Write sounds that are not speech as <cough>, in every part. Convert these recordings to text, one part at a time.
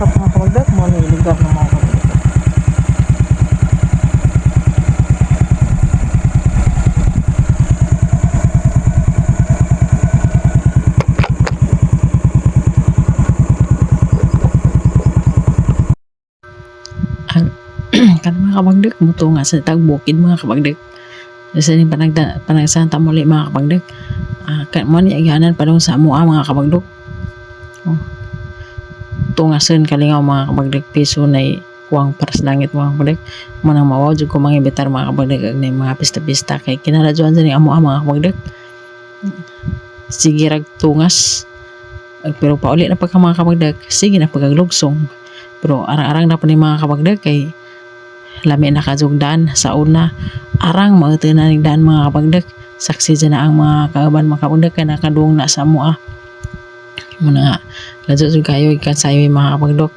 <clears throat> Sa mga kabagdag mo ni lugar ng mga nga sa tagbukid mga kabagdag sa ni panagda panagsan ta muli mga kabagdag ah kan mo ni aganan padung sa mua mga kabagdag oh. Tungasen kalingaw mga kabagdag piso na kuwang para sa langit mga kabagdag. Mo nang mawaw jud ko mga bitar mga kabagdag ag mga pista-pista. Kay kinaradyoan sa ni amo mga kabagdag. Sige rag tungas. Pero pauli na pagka mga kabagdag sige na pagaglugsong pero arang-arang na pa ni mga kabagdag kay lami na kajugdan sa una. Arang mga tinanig daan mga kabagdag. Saksi dyan na ang mga kaaban mga kabagdag kay nakadung na sa mua muna. Nga ladyo jud kayo ikan sayo kabagdok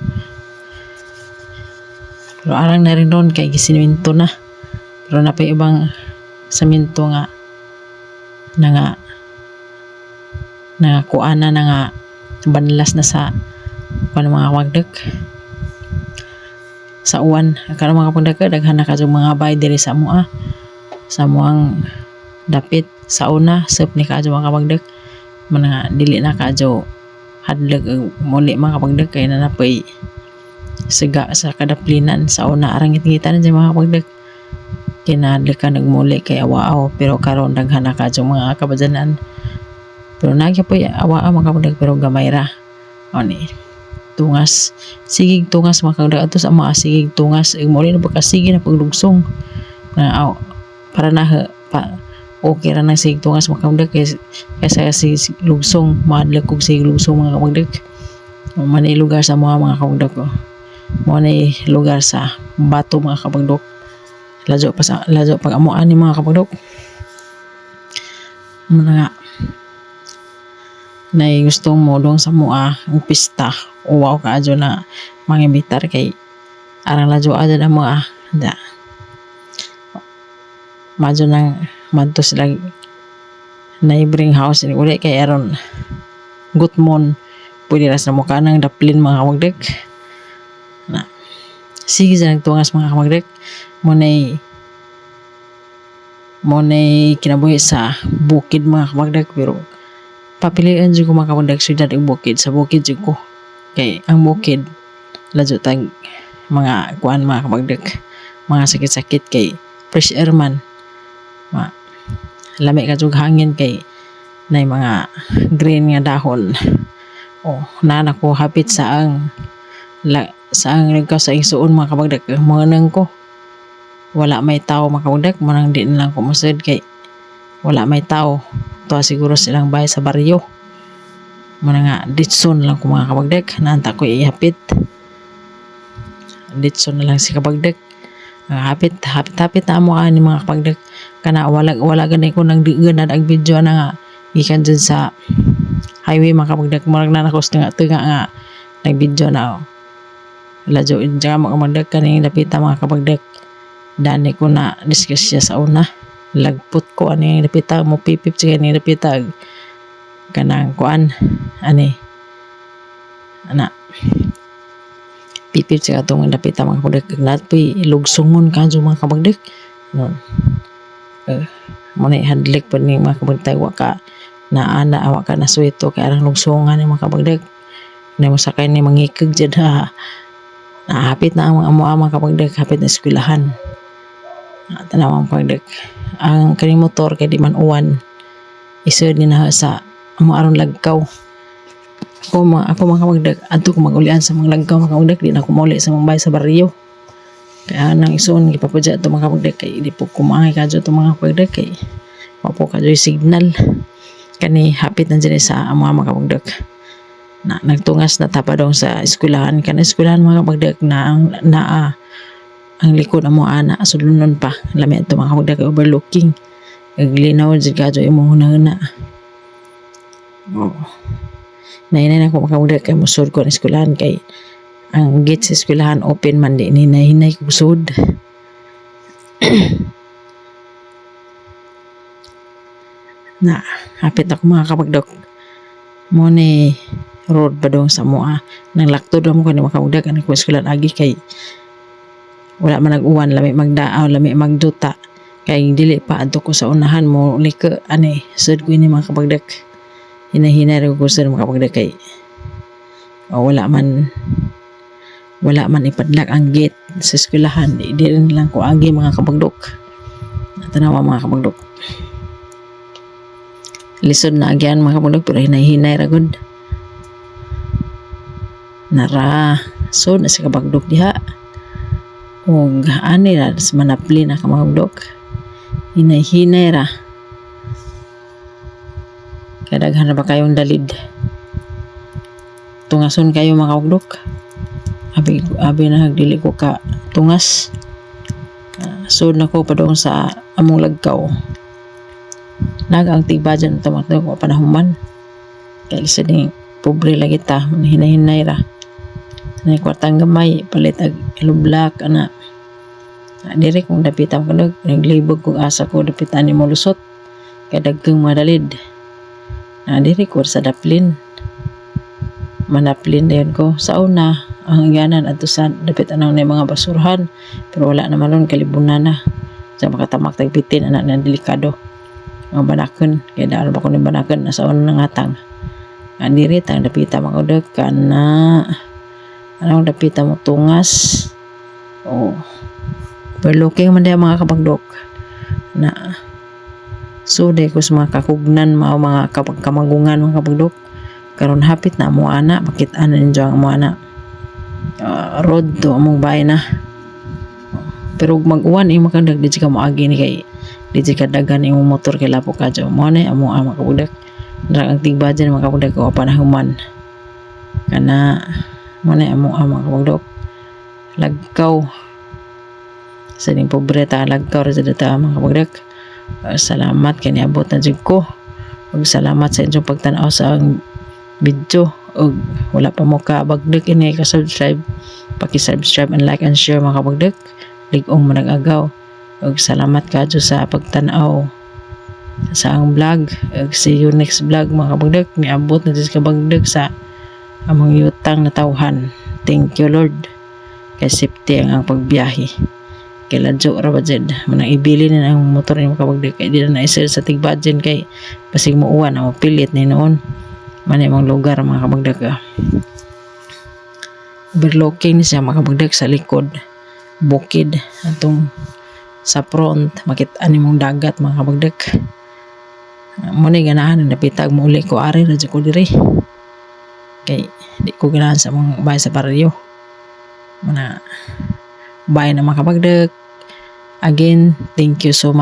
pero arang na rin doon kay gisiminto na. Pero na pa ibang saminto nga na nga na nga kuana na nga banlas na sa kuan mga kabagdag sa uwan karon mga pagdaga daghan na kadto mga bay diri sa mua sa muang dapit sa una sep ni kadto mga kapagdag mga dili na kadto hadlag og muli mga kapagdag kay na napay siga sa kadaplinan. Sa una arang ngitan sa mga kapagdag kinadli ka nagmuli kay awaaw pero karon daghan na kadto mga kabadyanan pero nagya po awaa mga kapagdag pero gamay ra. O ni tungas. Sigig tungas makagdag ato sa mga sigig tungas ug mo na pagkasige na paglugsong. Na aw para na pa okay ra nang sigig tungas makagdag kay kaysa si lugsong madlag kog sigig lugsong mga kapagdag mo man lugar sa mga mga kapagdag ko mo na lugar sa bato mga kapagdag lajo pa sa lajo pag amuan ni mga kapagdag mo na nga. Na gustong modong sa mua ang pista. Uwaw ka adyo na mga bitar kay arang ladyo adyo na mga da. Madyo nang madto sila neighboring house. Ni uli kay aron. Gutmon pwede ras na mukha ng daplin mga kamagdek. Na. Sige sa nagtungas mga kamagdek. Mo na mo na kinabuhi sa bukid mga kamagdek. Pero papilian jud ko mga kamagdek syudad ug bukid. Sa bukid jud ko. Kay ang bukid ladyo tag mga kuan mga kabagdag mga sakit-sakit kay fresh air man ma lami ka jug hangin kay nay mga green nga dahon oh nana ko hapit sa ang la, sa ang nagkaw sa isuon mga kabagdag mga nang ko. Wala may tao mga kabagdag manang di na lang ko musad kay wala may tao. To siguro silang bahay sa baryo. Mga nga ditson lang ko mga kabagdag naanta ko ihapit ditson na lang si kabagdag Ang hapit hapit hapit na mo ani mga kabagdag kana wala wala gani ko nang digan ag video na nga. Ikan dyan sa highway mga kabagdag murag na nakos nga tunga nga nag video na oh. Ladyo dyan mga kabagdag kaning lapita mga kabagdag dani ko na discuss siya sa una. Lagput ko ani yung lapita mo pipip siya ni lapita kanang kuan ani. Ana. Pipip siya atong lapita mga kabagdag kag natpi lugsumon kanjo mga kabagdag no mo na handlik pa ni mga kabagdag wa ka na ana awa ka na suwito kay arang lugsungan ni mga kabagdag na mo sakay ni mangikig jud ha nahapit na ang mga amo mga kabagdag hapit na eskwelahan na tanawang kabagdag ang kaning motor kay di man uwan isod ni na sa amo aron lagkaw ako ako mga kabagdag adto ko magulian sa mga lagkaw mga kabagdag di na ako mauli sa mga bahay sa baryo kaya nang ison gipapadya to mga kabagdag kay di po kumangay kadyo to mga kabagdag kay mapo kadyo signal. Kani hapit na dyan sa mga mga kabagdag na nagtungas na tapadong sa eskwelahan. Kan eskwelahan mga kabagdag na ang naa ang likod amo ana sulunon pa. Lami ato mga kabagdag kay overlooking. Naglinaw jud kadyo imong hunahuna oh nainay na ko makabagdag kay musod ko ang eskwelahan kay ang gate sa eskwelahan open man di ni nahinay ko sud na hapit ako mga kabagdok mo ni road pa dong sa mua nang lakto daw mo kanang makaudag anak ko eskwela agi kay wala man nag-uwan lami magdaaw lami magduta. Kay dili pa adto ko sa unahan mo lika ani sud ko ini mga kapagdak hinahinay ko sa mga kapagdak kay o, wala man wala man ipadlak ang gate sa eskwelahan di, lang ko agi mga kapagdok tanawa mga kapagdok lisod na agyan mga kapagdok pero hinay-hinay ra gud. Nara so na sa kabagdok diha. Ug ani ra manapli na ka mga kapagdok hinay-hinay ra. Kadaghan na ba kayong dalid? Tungason kayo mga kapagdok abi abi na dili ko ka tungas. Uh, sud na ko padong sa among lagkaw. Nag ang tiba dyan tumatlo ko panahuman. Kaya lisa ni pobre lagi ta hinahinay ra. Na kwartang gamay palit ag lublak ana. Na dire kung dapitan ko nag naglibog kong asa ko dapitan ni mo lusot. Kaya dagkang madalid. Na dire ko sa daplin. Manaplin din ko. Sa una ang yanan at sa dapit anong na mga basurhan pero wala naman nun kalibunan na. Sa makatamak tagpitin anak na delikado. Mga banakon kaya dahil ba ko ni banakon nasa una ng atang. Ang diri tang dapita mga udog ka anong dapita mo tungas. O overlooking man diya mga kapagdok na suday ko sa mga kakugnan mga mga kapagkamagungan mga kapagdok karon hapit na mo ana makita na ninyo ang mo ana uh, road to among bahay na. Pero mag-uwan imo kang di ka mo agi ni kay di ka dagan imong motor kay lapo ka jo mo na amo ang makabudak. Dra ang tigba dyan makabudak ko panahuman kana mo na amo ang makabudak. Lagkaw. Sa ning pobreta lagkaw ra data mga kabudak Uh, salamat kay niabot na jud ko. Ug salamat sa inyong pagtan-aw sa ang video ug wala pa mo ka bagdek ini ka subscribe paki-subscribe and like and share mga kabagdek. Ligong manag-agaw ug salamat kadyo sa pagtan-aw sa ang vlog. Ug see you next vlog mga kabagdek. Niabot na jud ka bagdek sa among yutang na tawhan. Thank you lord. Kay safety ang ang pagbiyahe. Kay ladyo ra jud manang ibili na ang motor ni makabagdek kay di na na-sell sa tigbadjen kay basig mo uwan ang pilit ni noon man imong lugar mga kabagdag ah. overlooking siya mga kabagdag sa likod. Bukid atong sa front makita ni mong dagat mga kabagdag. Mo ni ganahan na napitag mo uli ko ari ra ko diri. Kay di ko ganahan sa mga bahay sa baryo. Mana bahay na mga kabagdag. Again thank you so much